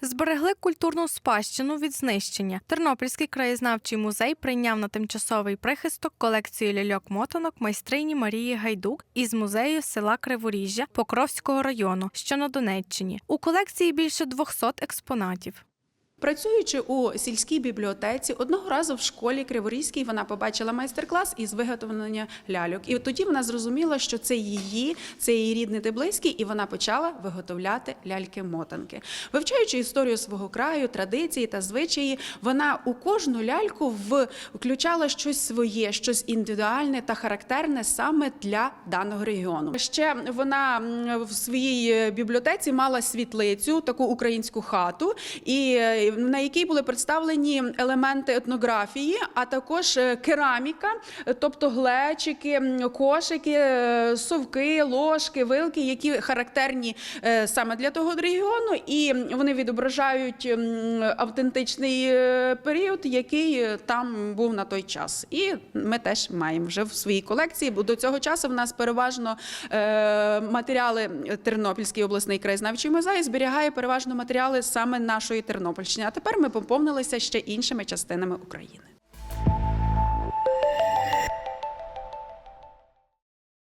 Зберегли культурну спадщину від знищення. Тернопільський краєзнавчий музей прийняв на тимчасовий прихисток колекцію ляльок-мотанок майстрині Марії Гайдук із музею села Криворіжжя Покровського району, що на Донеччині. У колекції більше 200 експонатів. Працюючи у сільській бібліотеці, одного разу в школі Криворізькій вона побачила майстер-клас із виготовлення ляльок. І тоді вона зрозуміла, що це її, це її рідний та близький, і вона почала виготовляти ляльки-мотанки. Вивчаючи історію свого краю, традиції та звичаї, вона у кожну ляльку включала щось своє, щось індивідуальне та характерне саме для даного регіону. Ще вона в своїй бібліотеці мала світлицю, таку українську хату, і е, на якій були представлені елементи етнографії, а також е, кераміка, тобто глечики, кошики, е, совки, ложки, вилки, які характерні е, саме для того регіону, і вони відображають автентичний період, який там був на той час. І ми теж маємо вже в своїй колекції. Бо до цього часу в нас переважно матеріали Тернопільський обласний краєзнавчий музей зберігає переважно матеріали саме нашої Тернопільщини. А тепер ми поповнилися ще іншими частинами України.